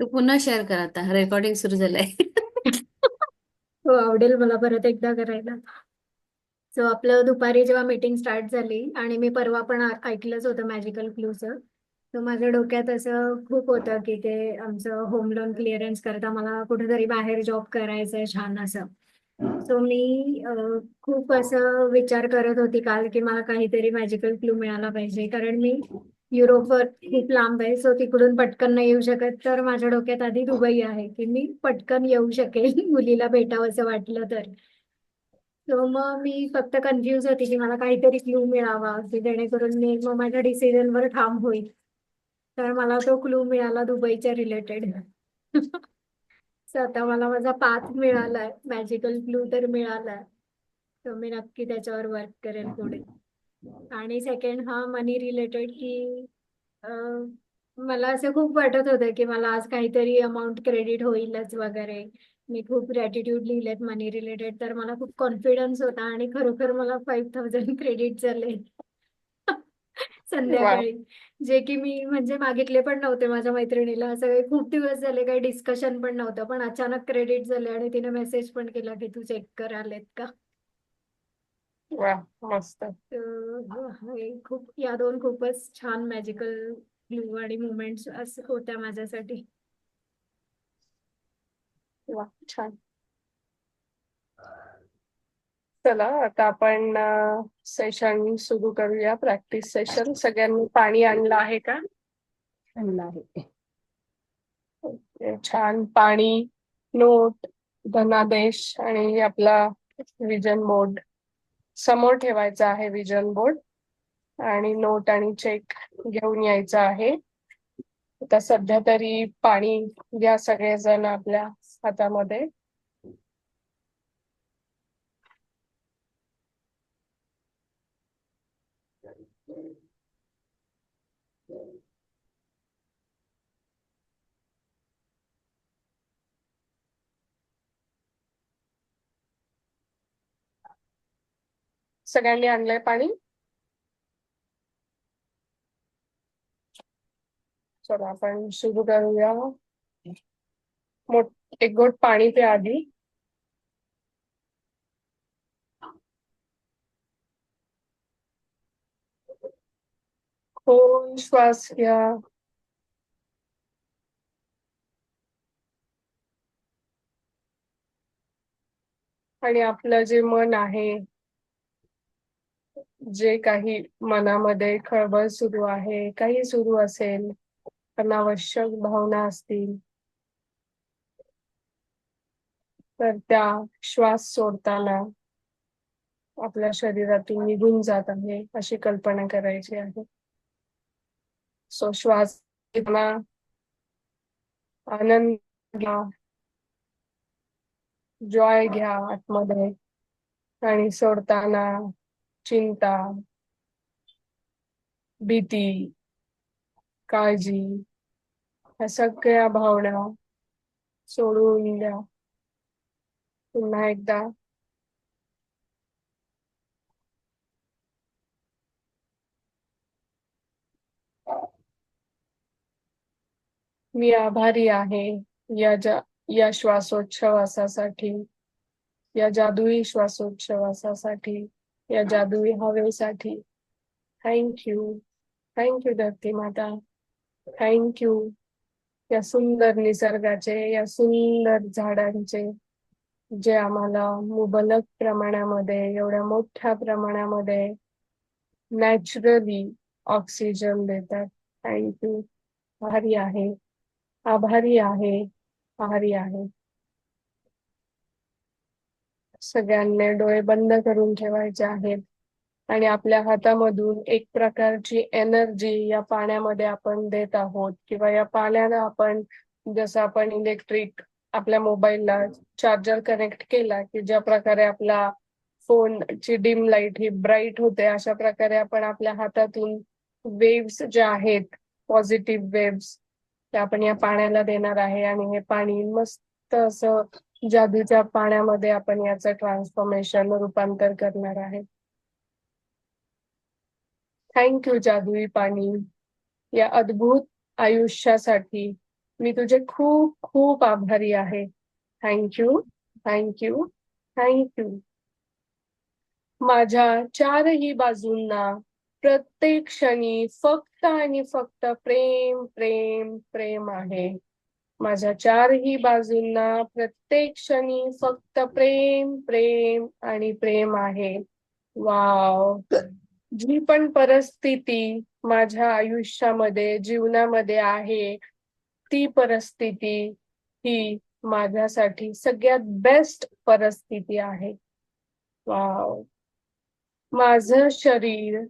तू पुन्हा शेअर कर आता. रेकॉर्डिंग सुरू झालंय. हो आवडेल मला परत एकदा करायला. सो आपलं दुपारी जेव्हा मीटिंग स्टार्ट झाली आणि मी परवा पण ऐकलंच होतं मॅजिकल क्लूचं तर माझ्या डोक्यात असं खूप होतं की ते आमचं होम लोन क्लिअरन्स करता मला कुठेतरी बाहेर जॉब करायचं आहे छान असं. सो मी खूप असं विचार करत होती काल की मला काहीतरी मॅजिकल क्लू मिळाला पाहिजे. कारण मी युरोपवर खूप लांब आहे सो तिकडून पटकन नाही येऊ शकत. तर माझ्या डोक्यात आधी दुबई आहे की मी पटकन येऊ शकेल मुलीला भेटावं असं वाटलं तर. सो मग मी फक्त कन्फ्युज होती की मला काहीतरी क्लू मिळावा की जेणेकरून मी मग माझ्या डिसिजनवर ठाम होईल. तर मला तो क्लू मिळाला दुबईच्या रिलेटेड सो आता मला माझा पाथ मिळालाय मॅजिकल क्लू तर मिळालाय. तर मी नक्की त्याच्यावर वर्क करेन पुढे. आणि सेकंड हा मनी रिलेटेड की मला असं खूप वाटत होतं की मला आज काहीतरी अमाऊंट क्रेडिट होईलच वगैरे. मी खूप ग्रॅटिट्यूड लिहिलेत मनी रिलेटेड तर मला खूप कॉन्फिडन्स होता आणि खरोखर मला फाईव्ह थाउजंड क्रेडिट झाले. संध्याकाळी. जे की मी म्हणजे मागितले पण नव्हते माझ्या मैत्रिणीला. असं काही खूप दिवस झाले काही डिस्कशन पण नव्हतं पण अचानक क्रेडिट झाले आणि तिने मेसेज पण केला की तू चेक कर आलेत का? वा मस्त. तर हे खूप या दोन खूपच छान मॅजिकल क्लू आणि मुमेंट्स असं होत्या माझ्यासाठी. वा छान. चला आता आपण सेशन सुरू करूया. प्रॅक्टिस सेशन सगळ्यांनी पाणी आणलं आहे का? आणलं आहे. ओके, छान. पाणी नोट धनादेश आणि आपला विजन बोर्ड समोर ठेवायचा आहे विजन बोर्ड आणि नोट आणि चेक घेऊन यायचा आहे. आता सध्या तरी पाणी घ्या सगळेजण आपल्या हातामध्ये सगळ्यांनी आणलंय पाणी. चला आपण सुरू करूया. मोठ एक घोट पाणी प्या आधी खोल श्वास घ्या. आणि आपलं जे मन आहे जे काही मनामध्ये खळबळ सुरू आहे काही सुरू असेल अनावश्यक भावना असतील तर त्या श्वास सोडताना आपल्या शरीरातून निघून जात आहे अशी कल्पना करायची आहे. सो श्वास घेताना आनंद घ्या जॉय घ्या आतमध्ये आणि सोडताना चिंता भीती काळजी ह्या सगळ्या भावना सोडून द्या. पुन्हा एकदा. मी आभारी आहे या जा या श्वासोच्छवासासाठी या जादुई श्वासोच्छवासासाठी. या जादुई हवेसाठी. थँक्यू थँक्यू धरती माता. थँक्यू या सुंदर निसर्गाचे या सुंदर झाडांचे जे आम्हाला मुबलक प्रमाणामध्ये एवढ्या मोठ्या प्रमाणामध्ये नॅचरली ऑक्सिजन देतात. थँक्यू आभारी आहे. आभारी आहे. आभारी आहे. सगळ्यांनी डोळे बंद करून ठेवायचे आहेत. आणि आपल्या हातामधून एक प्रकारची एनर्जी या पाण्यामध्ये आपण देत आहोत. किंवा या पाण्याला आपण जसं आपण इलेक्ट्रिक आपल्या मोबाईलला चार्जर कनेक्ट केला की ज्या प्रकारे आपला फोनची डिम लाइट ही ब्राईट होते अशा प्रकारे आपण आपल्या हातातून वेव्स ज्या आहेत पॉझिटिव्ह वेव्स ते आपण या पाण्याला देणार आहे. आणि हे पाणी मस्त असं जादूच्या पाण्यामध्ये आपण याचं ट्रान्सफॉर्मेशन रूपांतर करणार आहे. थँक्यू जादुई पाणी. या अद्भुत आयुष्यासाठी मी तुझे खूप खूप आभारी आहे. थँक्यू थँक्यू थँक्यू माझ्या चारही बाजूंना प्रत्येक क्षणी फक्त आणि फक्त प्रेम प्रेम प्रेम आहे. माझ्या चारही बाजूंना प्रत्येक क्षणी फक्त प्रेम प्रेम आणि प्रेम आहे. वाव. जी पण परिस्थिती माझ्या आयुष्यामध्ये जीवनामध्ये आहे ती परिस्थिती ही माझ्यासाठी सगळ्यात बेस्ट परिस्थिती आहे. वाव. माझं शरीर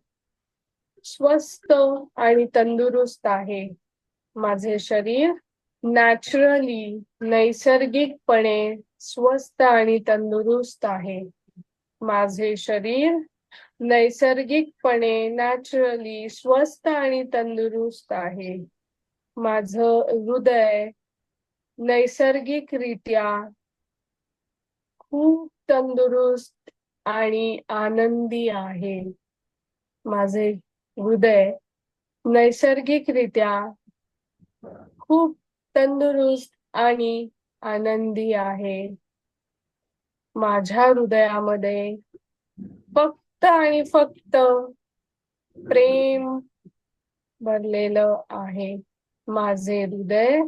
स्वस्थ आणि तंदुरुस्त आहे. माझे शरीर नॅचरली नैसर्गिकपणे स्वस्थ आणि तंदुरुस्त आहे. माझे शरीर नैसर्गिकपणे नॅचरली स्वस्थ आणि तंदुरुस्त आहे. माझं हृदय नैसर्गिकरित्या खूप तंदुरुस्त आणि आनंदी आहे. माझे हृदय नैसर्गिकरित्या खूप तंदुरुस्त आणि आनंदी आहे. माझ्या हृदयामध्ये फक्त आणि फक्त प्रेम भरलेलं आहे. माझे हृदय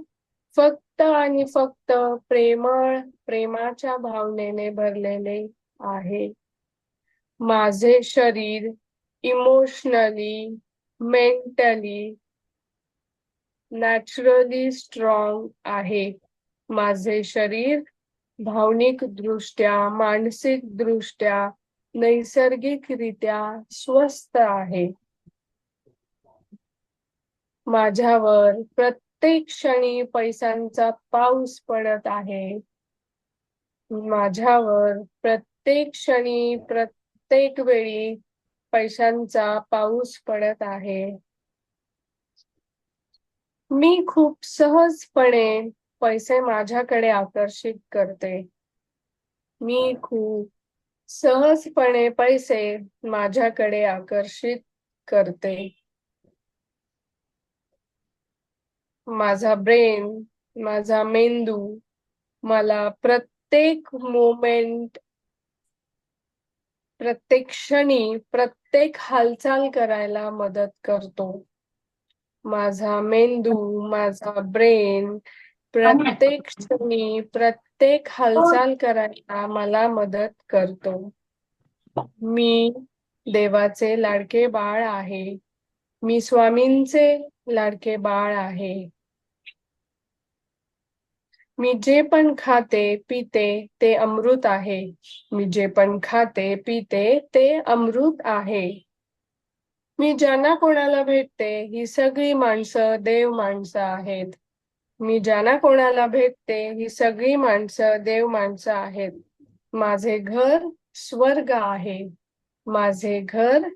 फक्त आणि फक्त प्रेमळ प्रेमाच्या भावनेने भरलेले आहे. माझे शरीर इमोशनली मेंटली नॅचरली स्ट्रॉंग आहे. माझे शरीर भावनिक दृष्ट्या मानसिक दृष्ट्या नैसर्गिकरित्या स्वस्थ आहे. माझ्यावर प्रत्येक क्षणी पैशांचा पाऊस पडत आहे. माझ्यावर प्रत्येक क्षणी प्रत्येक वेळी पैशांचा पाऊस पडत आहे. मी खूप सहजपणे पैसे माझ्याकडे आकर्षित करते. मी खूप सहजपणे पैसे माझ्याकडे आकर्षित करते. माझा ब्रेन माझा मेंदू मला प्रत्येक मोमेंट प्रत्येक क्षणी प्रत्येक हालचाल करायला मदत करतो. माझा मेंदू माझा ब्रेन प्रत्येक क्षणी प्रत्येक हालचाल करायला मला मदत करतो. मी देवाचे लाडके बाळ आहे. मी स्वामींचे लाडके बाळ आहे. मी जे पण खाते पिते ते अमृत आहे. मी जे पण खाते पिते ते अमृत आहे. मी ज्यांना कोणाला भेटते ही सगळी माणसं देव माणसं आहेत. मी ज्यांना कोणाला भेटते ही सगळी माणसं देव माणसं आहेत. माझे घर स्वर्ग आहे. माझे घर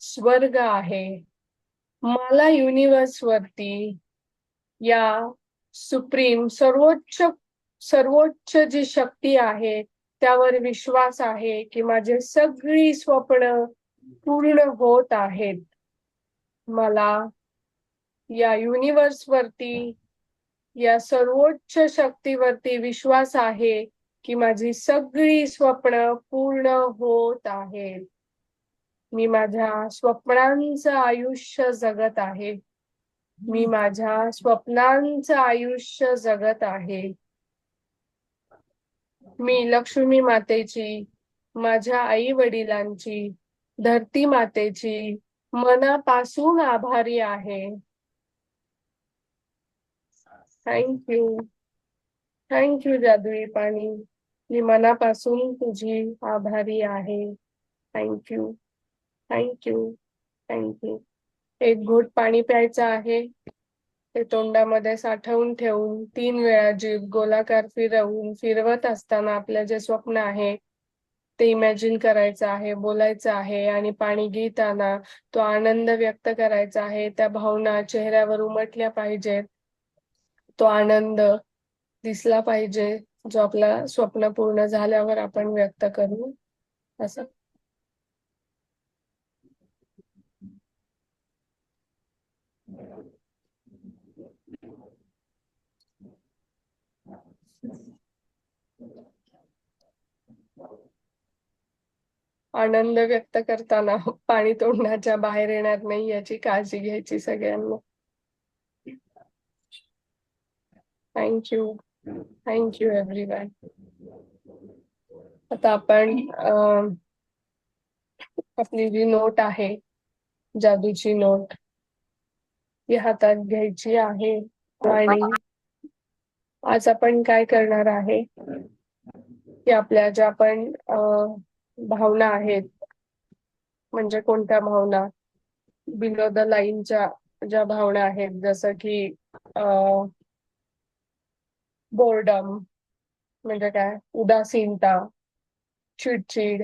स्वर्ग आहे. मला युनिव्हर्स वरती या सुप्रीम सर्वोच्च सर्वोच्च जी शक्ती आहे त्यावर विश्वास आहे की माझे सगळी स्वप्न पूर्ण होत आहेत. मला या युनिवर्स वरती या सर्वोच्च शक्तीवरती विश्वास आहे की माझी सगळी स्वप्न पूर्ण होत आहेत. मी माझ्या स्वप्नांचं आयुष्य जगत आहे. मी माझ्या स्वप्नांचं आयुष्य जगत आहे. मी लक्ष्मी मातेची माझ्या आई वडिलांची धरती मातेची मनापासून आभारी आहे. थँक्यू थँक्यू जादुई पाणी. मी मनापासून तुझी आभारी आहे. थँक्यू थँक्यू थँक्यू एक घोट पाणी प्यायचं आहे. ते तोंडामध्ये साठवून ठेवून तीन वेळा जीभ गोलाकार फिरवून फिरवत असताना आपलं जे स्वप्न आहे ते इमॅजिन करायचं आहे बोलायचं आहे आणि पाणी घेताना तो आनंद व्यक्त करायचा आहे. त्या भावना चेहऱ्यावर उमटल्या पाहिजेत. तो आनंद दिसला पाहिजे जो आपला स्वप्न पूर्ण झाल्यावर आपण व्यक्त करू. असं. आनंद व्यक्त करताना पाणी तोंडाच्या बाहेर येणार नाही याची काळजी घ्यायची सगळ्यांना. थँक्यू थँक्यू एव्हरीवन आता आपण आपली जी नोट आहे जादूची नोट ती हातात घ्यायची आहे. आणि आज आपण काय करणार आहे? की आपल्या ज्या आपण भावना आहेत. म्हणजे कोणत्या भावना? बिलो द लाईनच्या ज्या भावना आहेत जसं की बोर्डम म्हणजे काय? उदासीनता चिडचिड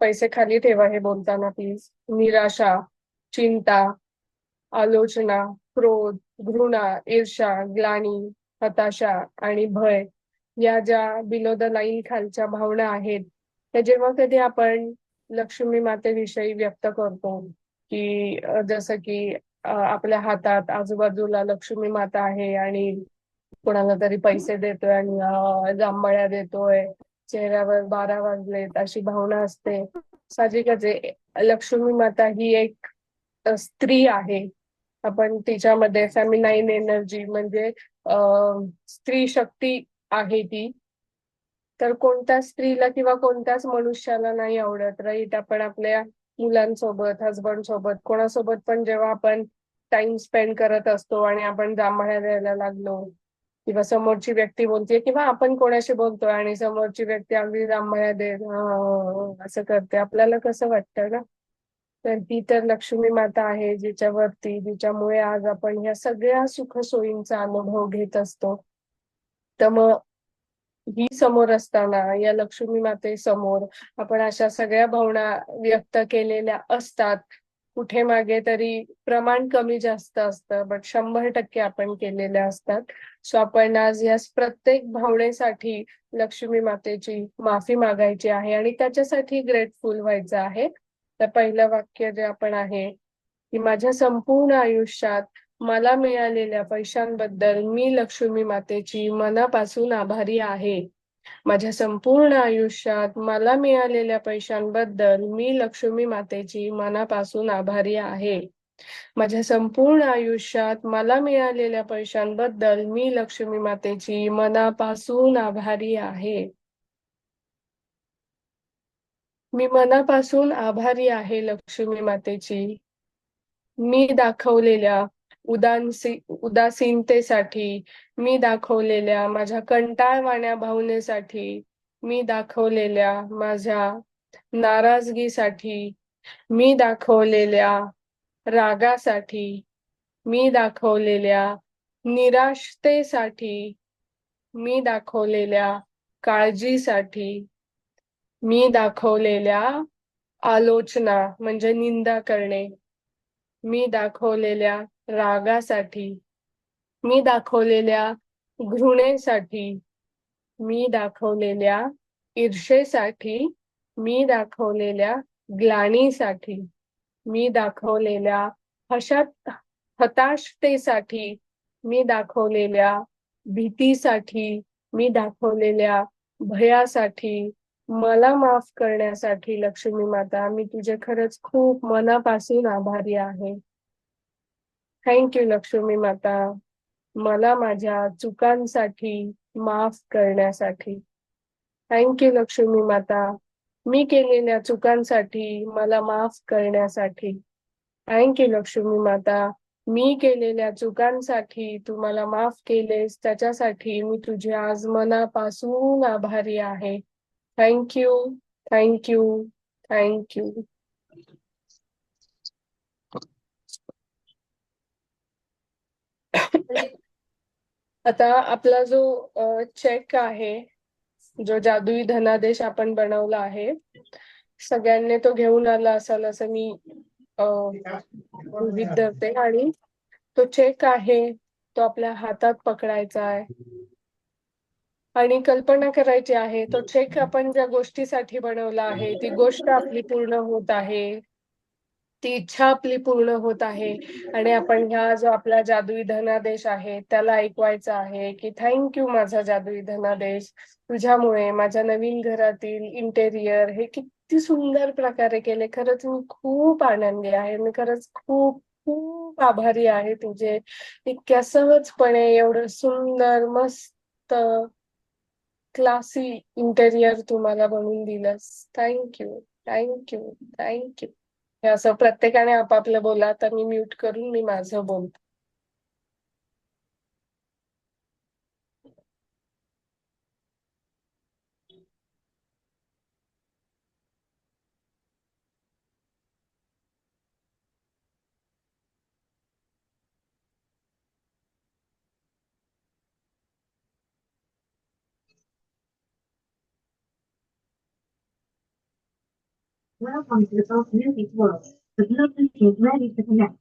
पैसे खाली ठेवा हे बोलताना प्लीज निराशा चिंता आलोचना क्रोध घृणा ईर्षा ग्लानी हताशा आणि भय या ज्या बिलो द लाईन खालच्या भावना आहेत तर जेव्हा कधी आपण लक्ष्मी मातेविषयी व्यक्त करतो की जसं की आपल्या हातात आजूबाजूला लक्ष्मी माता आहे आणि कोणाला तरी पैसे देतोय आणि जांभळ्या देतोय चेहऱ्यावर बारा वाजलेत अशी भावना असते. साहजिकच आहे लक्ष्मी माता ही एक स्त्री आहे. आपण तिच्यामध्ये फेमिनाईन एनर्जी म्हणजे स्त्री शक्ती आहे ती. तर कोणत्याच स्त्रीला किंवा कोणत्याच मनुष्याला नाही आवडत राईट आपण आपल्या मुलांसोबत हसबंड सोबत कोणासोबत पण जेव्हा आपण टाइम स्पेंड करत असतो आणि आपण जांभळ्या द्यायला लागलो किंवा समोरची व्यक्ती बोलते किंवा आपण कोणाशी बोलतोय आणि समोरची व्यक्ती अगदी जांभळ्या देत असं करते. आपल्याला कसं वाटतं ना? तर ही तर लक्ष्मी माता आहे जिच्यावरती जिच्यामुळे आज आपण ह्या सगळ्या सुखसोयींचा अनुभव घेत असतो. तर मग ही समोर असताना या लक्ष्मी माते समोर आपण अशा सगळ्या भावना व्यक्त केलेल्या असतात. कुठे मागे तरी प्रमाण कमी जास्त असतं बट शंभर टक्के आपण केलेल्या असतात. सो आपण आज या प्रत्येक भावनेसाठी लक्ष्मी मातेची माफी मागायची आहे आणि त्याच्यासाठी ग्रेटफुल व्हायचं आहे. तर पहिलं वाक्य जे आपण आहे की माझ्या संपूर्ण आयुष्यात मला मिळालेल्या पैशांबद्दल मी लक्ष्मी मातेची मनापासून आभारी आहे. माझ्या संपूर्ण आयुष्यात मला मिळालेल्या पैशांबद्दल मी लक्ष्मी मातेची मनापासून आभारी आहे. माझ्या संपूर्ण आयुष्यात मला मिळालेल्या पैशांबद्दल मी लक्ष्मी मातेची मनापासून आभारी आहे. मी मनापासून आभारी आहे लक्ष्मी मातेची. मी दाखवलेल्या उदासी उदासीनतेसाठी मी दाखवलेल्या माझ्या कंटाळवाण्या भावनेसाठी मी दाखवलेल्या माझ्या नाराजगीसाठी मी दाखवलेल्या रागासाठी मी दाखवलेल्या निराशतेसाठी मी दाखवलेल्या काळजीसाठी मी दाखवलेल्या आलोचना म्हणजे निंदा करणे. मी दाखवलेल्या रागासाठी. मी दाखवलेल्या घृणेसाठी. मी दाखवलेल्या ईर्षेसाठी. मी दाखवलेल्या ग्लानीसाठी. मी दाखवलेल्या हशात हताशतेसाठी. मी दाखवलेल्या भीतीसाठी. मी दाखवलेल्या भयासाठी. मला माफ करण्यासाठी लक्ष्मी माता. मी तुझे खरंच खूप मनापासून आभारी आहे. थँक्यू लक्ष्मी माता मला माझ्या चुकांसाठी माफ करण्यासाठी. थँक्यू लक्ष्मी माता मी केलेल्या चुकांसाठी मला माफ करण्यासाठी. थँक्यू लक्ष्मी माता मी केलेल्या चुकांसाठी तू मला माफ केलेस त्याच्यासाठी मी तुझे आज मनापासून आभारी आहे. थँक्यू थँक्यू थँक्यू आता आपला जो चेक आहे जो जादुई धनादेश आपण बनवला आहे सगळ्यांनी तो घेऊन आला असाल असं मी गृहीत धरते आणि तो चेक आहे तो आपल्या हातात पकडायचा आहे. आणि कल्पना करायची आहे तो चेक आपण ज्या गोष्टीसाठी बनवला आहे ती गोष्ट आपली पूर्ण होत आहे. ती इच्छा आपली पूर्ण होत आहे. आणि आपण ह्या जो आपला जादुई धनादेश आहे त्याला ऐकवायचा आहे की थँक्यू माझा जादुई धनादेश. तुझ्यामुळे माझ्या नवीन घरातील इंटेरियर हे किती सुंदर प्रकारे केले. खरंच मी खूप आनंदी आहे. मी खरंच खूप खूप आभारी आहे तुझे इतक्या सहजपणे एवढं सुंदर मस्त क्लासी इंटेरियर तुम्हाला बनवून दिलंस. थँक्यू थँक्यू थँक्यू असं प्रत्येकाने आपापलं बोला तर मी म्यूट करून मी माझं बोलते. Welcome to the Gulf Music World. The Bluetooth is ready to connect.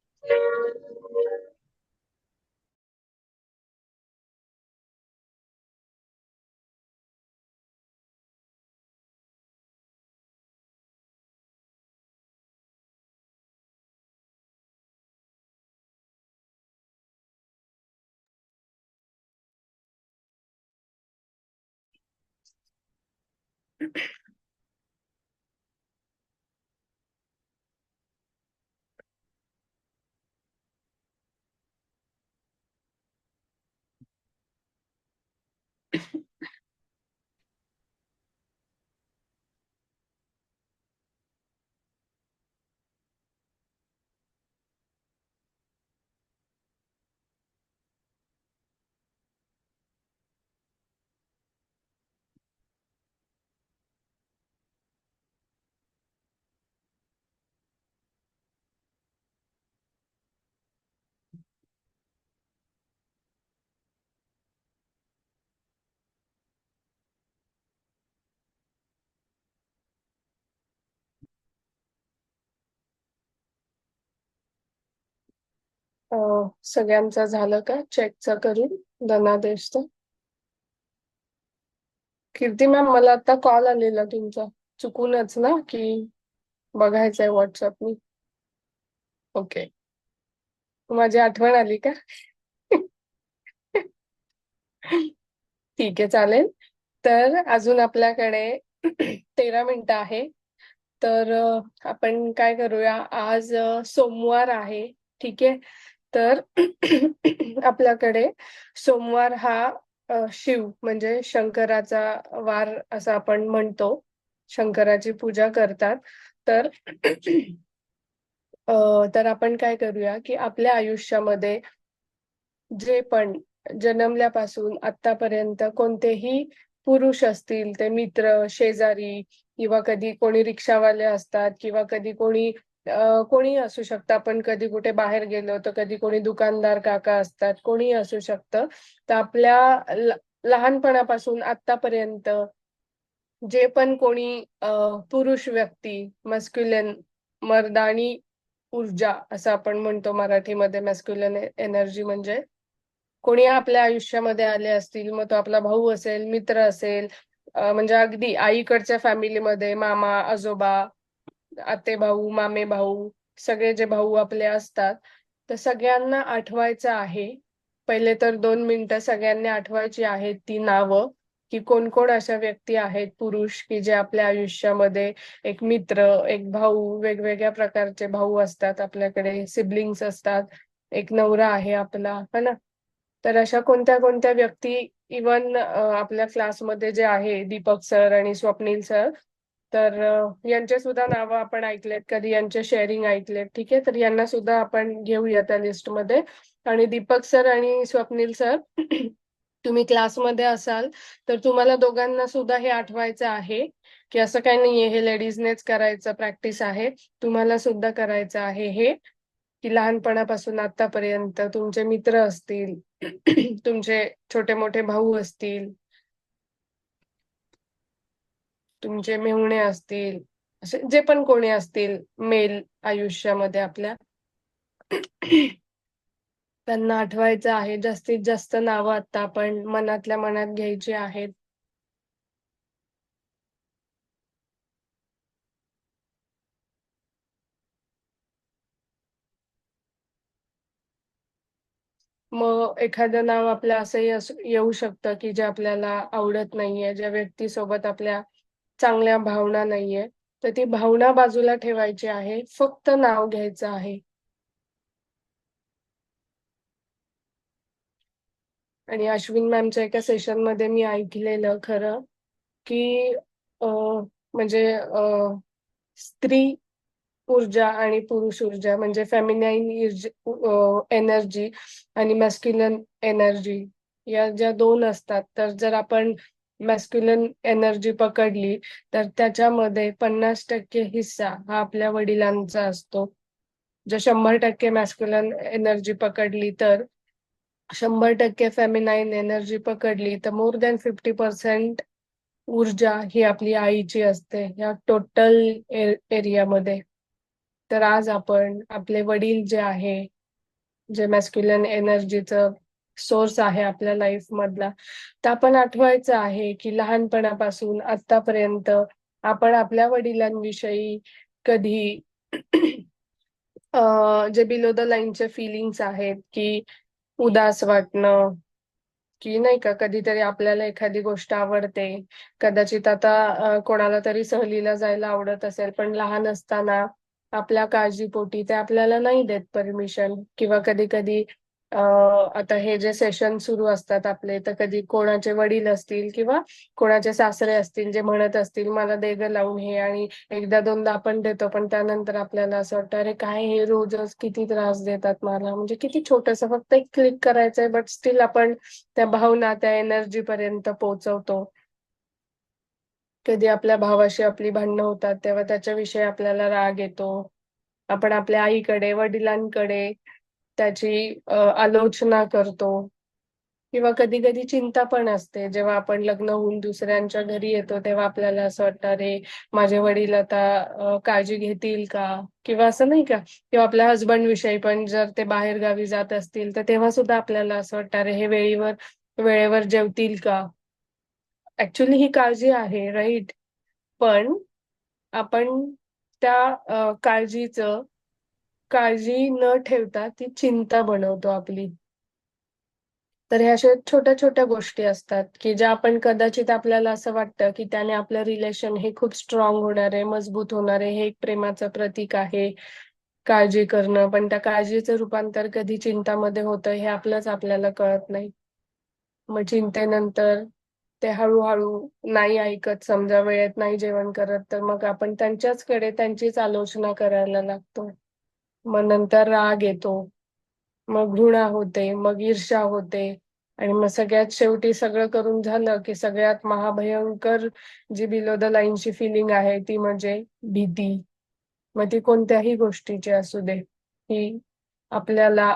अं, सगळ्यांचं झालं का? चेकचं करून धनादेशचं? कीर्ती मॅम मला आता कॉल आलेला तुमचा. चुकूनच ना की बघायचंय व्हॉट्सअपनी ओके माझी आठवण आली का? ठीक आहे चालेल. तर अजून आपल्याकडे तेरा मिनिटं आहे. तर अ, आपण काय करूया? आज अ, सोमवार आहे. ठीक आहे? तर आपल्याकडे सोमवार हा शिव म्हणजे शंकराचा वार असा आपण म्हणतो. शंकराची पूजा करतात. तर अ, तर आपण काय करूया की आपल्या आयुष्यामध्ये जे पण जन्मल्यापासून आतापर्यंत कोणतेही पुरुष असतील ते मित्र शेजारी किंवा कधी कोणी रिक्षावाले असतात किंवा कधी कोणी कोणी असू शकतं. आपण कधी कुठे बाहेर गेलो तर कधी कोणी दुकानदार काका असतात कोणी असू शकतं. तर आपल्या लहानपणापासून आतापर्यंत जे पण कोणी पुरुष व्यक्ती मस्क्युलन मर्दानी ऊर्जा असं आपण म्हणतो मराठीमध्ये मॅस्क्युलन एनर्जी म्हणजे कोणी आपल्या आयुष्यामध्ये आले असतील मग तो आपला भाऊ असेल मित्र असेल म्हणजे अगदी आईकडच्या फॅमिलीमध्ये मामा आजोबा आते भाऊ मामे भाऊ सगळे जे भाऊ आपले असतात तर सगळ्यांना आठवायचं आहे. पहिले तर दोन मिनिटं सगळ्यांनी आठवायची आहेत ती नावं की कोण कोण अशा व्यक्ती आहेत पुरुष की जे आपल्या आयुष्यामध्ये एक मित्र एक भाऊ वेगवेगळ्या प्रकारचे भाऊ असतात आपल्याकडे सिबलिंग्स असतात एक नवरा आहे आपला है ना? तर अशा कोणत्या कोणत्या व्यक्ती इवन आपल्या क्लासमध्ये जे आहे दीपक सर आणि स्वप्नील सर तर यांचे सुद्धा नावं आपण ऐकलेत कधी यांचे शेअरिंग ऐकलेत ठीक आहे? तर यांना सुद्धा आपण घेऊया त्या लिस्टमध्ये आणि दीपक सर आणि स्वप्नील सर तुम्ही क्लासमध्ये असाल तर तुम्हाला दोघांना सुद्धा हे आठवायचं आहे की असं काही नाहीये हे लेडीजनेच करायचं प्रॅक्टिस आहे तुम्हाला सुद्धा करायचं आहे हे की लहानपणापासून आतापर्यंत तुमचे मित्र असतील तुमचे छोटे मोठे भाऊ असतील तुमचे मेहुणे असतील असे जे पण कोणी असतील मेल आयुष्यामध्ये आपल्या त्यांना आठवायचं आहे. जास्तीत जास्त नावं आता आपण मनातल्या मनात घ्यायची आहेत. मग एखादं नाव आपलं असंही असू येऊ शकतं की जे आपल्याला आवडत नाहीये. ज्या व्यक्तीसोबत आपल्या चांगल्या भावना नाहीये तर ती भावना बाजूला ठेवायची आहे फक्त नाव घ्यायचं आहे. आणि अश्विन मॅमच्या एका सेशनमध्ये मी ऐकलेलं खरं की म्हणजे स्त्री ऊर्जा आणि पुरुष ऊर्जा म्हणजे फेमिनाईन एनर्जी आणि मॅस्क्युलन एनर्जी या ज्या दोन असतात तर जर आपण मॅस्क्युलन एनर्जी पकडली तर त्याच्यामध्ये पन्नास टक्के हिस्सा हा आपल्या वडिलांचा असतो. जर शंभर टक्के मॅस्क्युलन एनर्जी पकडली तर शंभर टक्के फेमिनाईन एनर्जी पकडली तर मोर दॅन फिफ्टी पर्सेंट ऊर्जा ही आपली आईची असते या टोटल एरियामध्ये तर आज आपण आपले वडील जे आहे जे मॅस्क्युलन एनर्जीचं सोर्स आहे आपल्या लाईफ मधला. तर आपण आठवायचं आहे की लहानपणापासून आतापर्यंत आपण आपल्या वडिलांविषयी कधी जे बिलो द लाईनचे फिलिंग्स आहेत की उदास वाटणं की नाही का कधीतरी आपल्याला एखादी गोष्ट आवडते. कदाचित आता कोणाला तरी सहलीला जायला आवडत असेल पण लहान असताना आपल्या काळजीपोटी ते आपल्याला नाही देत परमिशन किंवा कधी कधी आता हे जे सेशन सुरू असतात आपले तर कधी कोणाचे वडील असतील किंवा कोणाचे सासरे असतील जे म्हणत असतील मला दे लावून हे आणि एकदा दोनदा आपण देतो पण त्यानंतर आपल्याला असं वाटतं अरे काय हे रोजच किती त्रास देतात मला. म्हणजे किती छोटस फक्त एक क्लिक करायचंय बट स्टील आपण त्या भावना त्या एनर्जी पर्यंत पोहोचवतो. कधी आपल्या भावाशी आपली भांडणं होतात तेव्हा त्याच्याविषयी आपल्याला राग येतो. आपण आपल्या आईकडे वडिलांकडे त्याची आलोचना करतो. किंवा कधी कधी चिंता पण असते. जेव्हा आपण लग्न होऊन दुसऱ्यांच्या घरी येतो तेव्हा आपल्याला असं वाटतं अरे माझे वडील आता काळजी घेतील का? किंवा असं नाही का? किंवा आपल्या हसबंड विषयी पण जर ते बाहेर गावी जात असतील तर तेव्हा सुद्धा आपल्याला असं वाटतं अरे हे वेळेवर वेळेवर जेवतील का? ऍक्च्युली ही काळजी आहे राईट पण आपण त्या काळजीचं काळजी न ठेवता ती चिंता बनवतो आपली. तर ह्या अशा छोट्या छोट्या गोष्टी असतात की ज्या आपण कदाचित आपल्याला असं वाटतं की त्याने आपलं रिलेशन हे खूप स्ट्रॉंग होणार आहे मजबूत होणार आहे हे एक प्रेमाचं प्रतीक आहे काळजी करणं. पण त्या काळजीचं रूपांतर कधी चिंतामध्ये होतं हे आपलंच आपल्याला कळत नाही. मग चिंतेनंतर ते हळूहळू नाही ऐकत समजा वेळेत नाही जेवण करत तर मग आपण त्यांच्याचकडे त्यांचीच आलोचना करायला लागतो. मग नंतर राग येतो. मग घृणा होते मग ईर्ष्या होते आणि मग सगळ्यात शेवटी सगळं करून झालं की सगळ्यात महाभयंकर जी बिलो द लाईनची फिलिंग आहे ती म्हणजे भीती. मग ती कोणत्याही गोष्टीची असू दे. ही आपल्याला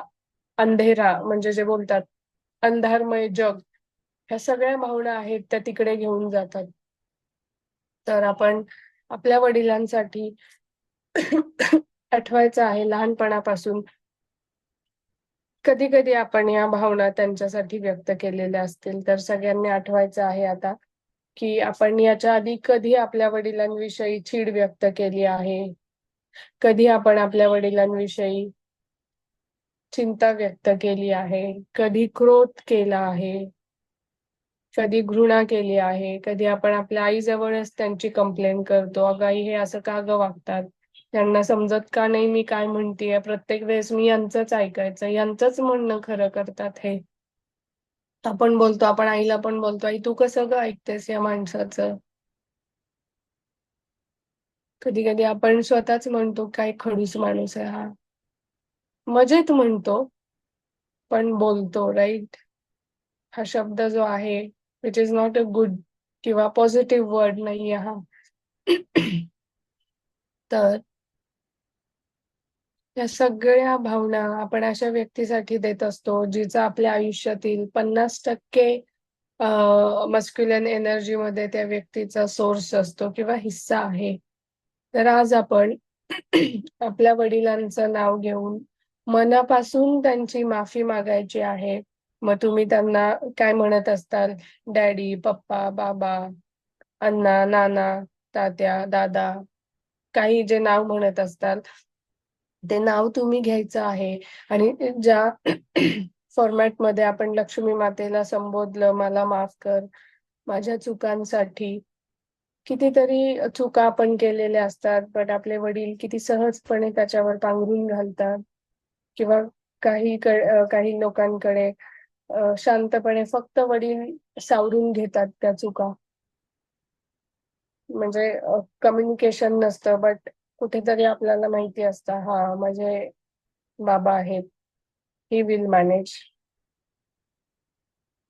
अंधेरा म्हणजे जे बोलतात अंधारमय जग ह्या सगळ्या भावना आहेत त्या तिकडे घेऊन जातात. तर आपण आपल्या वडिलांसाठी आठवायचं आहे लहानपणापासून. कधी कधी आपण या भावना त्यांच्यासाठी व्यक्त केलेल्या असतील तर सगळ्यांनी आठवायचं आहे आता की आपण याच्या आधी कधी आपल्या वडिलांविषयी चीड व्यक्त केली आहे? कधी आपण आपल्या वडिलांविषयी चिंता व्यक्त केली आहे? कधी क्रोध केला आहे? कधी घृणा केली आहे? कधी आपण आपल्या आईजवळच त्यांची कंप्लेंट करतो? अगं आई हे असं का ग वागतात? त्यांना समजत का नाही मी काय म्हणतेय? प्रत्येक वेळेस मी यांचंच ऐकायचं यांचंच म्हणणं खरं करतात हे. आपण बोलतो आपण आईला पण बोलतो आई तू कसं ग ऐकतेस या माणसाचं? कधी कधी आपण स्वतःच म्हणतो काय खडूस माणूस आहे हा. मजेत म्हणतो पण बोलतो राईट हा शब्द जो आहे which is not a good किंवा पॉझिटिव्ह वर्ड नाहीये हा. तर या सगळ्या भावना आपण अशा व्यक्तीसाठी देत असतो जिचा आपल्या आयुष्यातील पन्नास टक्के मस्क्युलन एनर्जी मध्ये त्या व्यक्तीचा सोर्स असतो किंवा हिस्सा आहे. तर आज आपण आपल्या वडिलांचं नाव घेऊन मनापासून त्यांची माफी मागायची आहे. मग तुम्ही त्यांना काय म्हणत असताल? डॅडी पप्पा बाबा अण्णा नाना तात्या दादा काही जे नाव म्हणत असताल ते नाव तुम्ही घ्यायचं आहे. आणि ज्या फॉर्मॅटमध्ये आपण लक्ष्मी मातेला संबोधलं मला माफ कर माझ्या चुकांसाठी. कितीतरी चुका आपण केलेल्या असतात बट आपले वडील किती सहजपणे त्याच्यावर पांघरून घालतात. किंवा काही काही लोकांकडे शांतपणे फक्त वडील सावरून घेतात त्या चुका. म्हणजे कम्युनिकेशन नसतं बट कुठेतरी आपल्याला माहिती असतं हा माझे बाबा आहेत ही विल मॅनेज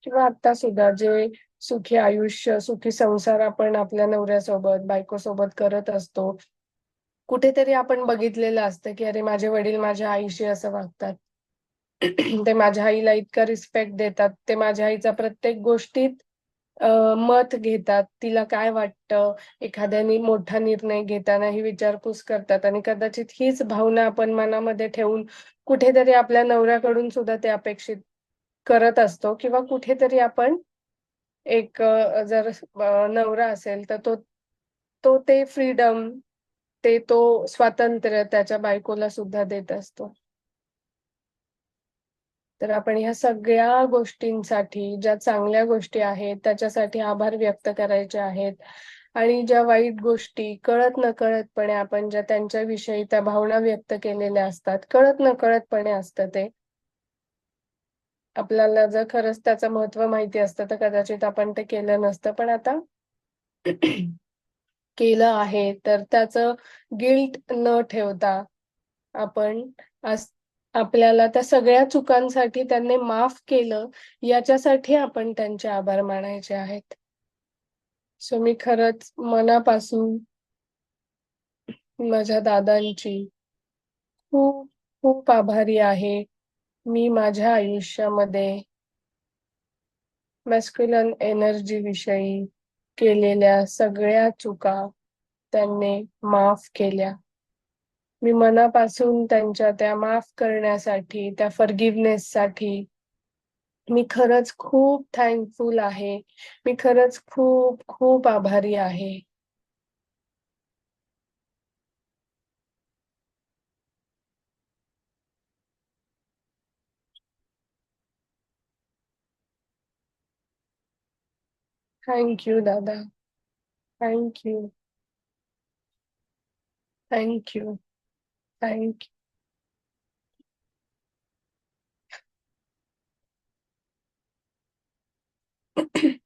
किंवा आता सुद्धा जे सुखी आयुष्य सुखी संसार आपण आपल्या नवऱ्यासोबत बायकोसोबत करत असतो कुठेतरी आपण बघितलेलं असतं की अरे माझे वडील माझ्या आईशी असं वागतात. ते माझ्या आईला इतका रिस्पेक्ट देतात. ते माझ्या आईचा प्रत्येक गोष्टीत मत घेतात तिला काय वाटतं एखाद्याने मोठा निर्णय घेताना ही विचारपूस करतात आणि कदाचित हीच भावना आपण मनामध्ये ठेवून कुठेतरी आपल्या नवऱ्याकडून सुद्धा ते अपेक्षित करत असतो किंवा कुठेतरी आपण एक जर नवरा असेल तर तो तो ते फ्रीडम ते तो स्वातंत्र्य त्याच्या बायकोला सुद्धा देत असतो. तर आपण ह्या सगळ्या गोष्टींसाठी ज्या चांगल्या गोष्टी आहेत त्याच्यासाठी आभार व्यक्त करायचे आहेत. आणि ज्या वाईट गोष्टी कळत नकळतपणे आपण ज्या त्यांच्याविषयी त्या भावना व्यक्त केलेल्या असतात कळत नकळतपणे असतं ते. आपल्याला जर खरंच त्याचं महत्त्व माहिती असतं तर कदाचित आपण ते केलं नसतं. पण आता केलं आहे तर त्याचं गिल्ट न ठेवता आपण आज आपल्याला त्या सगळ्या चुकांसाठी त्यांनी माफ केलं याच्यासाठी आपण त्यांचे आभार मानायचे आहेत. सो मी खरंच मनापासून माझ्या दादांची खूप खूप आभारी आहे. मी माझ्या आयुष्यामध्ये मॅस्क्युलन एनर्जी विषयी केलेल्या सगळ्या चुका त्यांनी माफ केल्या. मी मनापासून त्यांच्या त्या माफ करण्यासाठी त्या फर्गिवनेससाठी मी खरंच खूप थँकफुल आहे. मी खरंच खूप खूप आभारी आहे. थँक्यू दादा. Thank you thank you thank you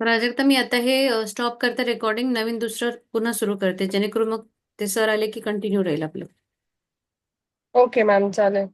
Prajakta मी आता हे स्टॉप करते रेकॉर्डिंग नवीन दुसरं पुन्हा सुरू करते. जेणेकरून मग ते सर आले की कंटिन्यू राहील आपलं. ओके मॅम चालेल.